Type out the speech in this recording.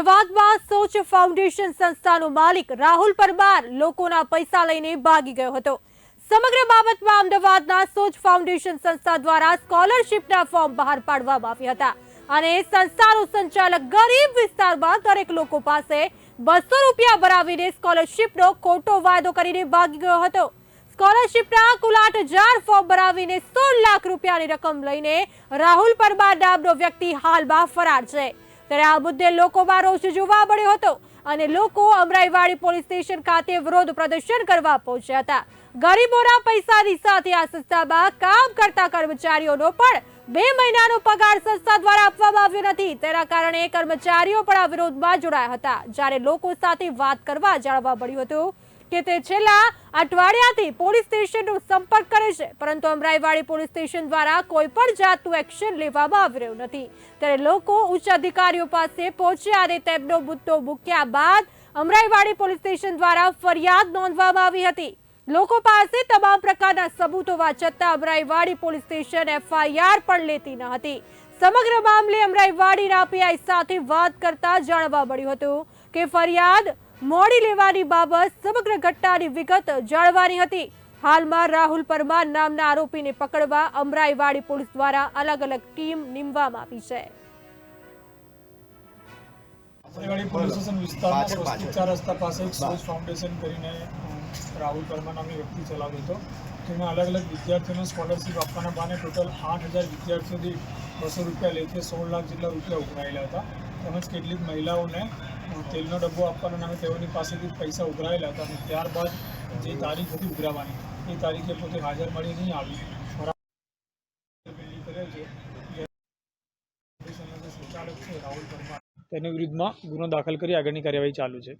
અમદાવાદમાં સોચ ફાઉન્ડેશન સંસ્થાનો માલિક રાહુલ પરમાર લોકોના પૈસા લઈને ભાગી ગયો હતો. સમગ્ર બાબતમાં અમદાવાદના સોચ ફાઉન્ડેશન સંસ્થા દ્વારા સ્કોલરશીપના ફોર્મ બહાર પાડવામાં આવ્યા હતા અને સંસ્થાનો સંચાલક ગરીબ વિસ્તારમાં દરેક લોકો પાસે બસો રૂપિયા ભરાવીને સ્કોલરશીપનો ખોટો વાયદો કરીને ભાગી ગયો હતો. સ્કોલરશીપના કુલ આઠ હજાર ફોર્મ ભરાવીને સોળ લાખ રૂપિયાની રકમ લઈને રાહુલ પરમાર નામનો વ્યક્તિ હાલમાં ફરાર છે. ત્યારે આ મુદ્દે લોકોમાં રોષ જોવા મળ્યો હતો અને લોકો અમરાઈવાડી પોલીસ સ્ટેશન ખાતે વિરોધ પ્રદર્શન કરવા પહોંચ્યા હતા. ગરીબોના પૈસાની સાથે આ સંસ્થામાં કામ કરતા કર્મચારીઓનો પણ બે મહિનાનો પગાર સંસ્થા દ્વારા આપવામાં આવ્યો નથી. તેના કારણે કર્મચારીઓ પણ આ વિરોધમાં જોડાયા હતા. જ્યારે લોકો સાથે વાત કરવા જાણવા મળ્યું હતું કે તે છેલ્લા અઠવાડિયાથી પોલીસ સ્ટેશનનો સંપર્ક કરે છે, પરંતુ અમરાઈવાડી પોલીસ સ્ટેશન દ્વારા કોઈ પણ જાતનું એક્શન લેવામાં આવી રહ્યું નથી. ત્યારે લોકો ઉચ્ચ અધિકારીઓ પાસે પહોંચ્યા અને તેમનો મુદ્દો મૂક્યા બાદ અમરાઈવાડી પોલીસ સ્ટેશન દ્વારા ફરિયાદ નોંધવામાં આવી હતી. લોકો પાસે તમામ પ્રકારના સબૂતો હોવા છતાં અમરાઈવાડી પોલીસ સ્ટેશન એફઆઈઆર પણ લેતી ન હતી. સમગ્ર મામલે અમરાઈવાડીના પીઆઈ સાથે વાત કરતા જાણવા મળ્યું હતું કે ફરિયાદ મોડી લેવાની બાબત સમગ્ર ઘટનાની વિગત જાણવાની હતી. હાલમાં રાહુલ પરમાર નામના આરોપીને પકડવા અમરાઈવાડી પોલીસ દ્વારા અલગ અલગ ટીમ નીમવામાં આવી છે. અમરેવાડી પોલીસ સ્ટેશન વિસ્તારમાં સ્વસ્તિક રસ્તા પાસે એક સોચ ફાઉન્ડેશન કરીને રાહુલ પરમાર નામની વ્યક્તિ ચલાવ્યો હતો. તેમાં અલગ અલગ વિદ્યાર્થીઓને સ્કોલરશીપ આપવાના બહાને ટોટલ આઠ હજાર વિદ્યાર્થીઓથી બસો રૂપિયા લેખે સોળ લાખ જેટલા રૂપિયા ઉઘરાયેલા હતા. તેમજ કેટલીક મહિલાઓને તેલનો ડબ્બો આપવાના નામે તેઓની પાસેથી પૈસા ઉઘરાવેલા હતા અને ત્યારબાદ જે તારીખ હતી ઉઘરાવવાની એ તારીખે પોતે હાજર મળી નહીં આવી તેની વિરુદ્ધમાં ગુનો દાખલ કરી આગળની કાર્યવાહી ચાલુ છે.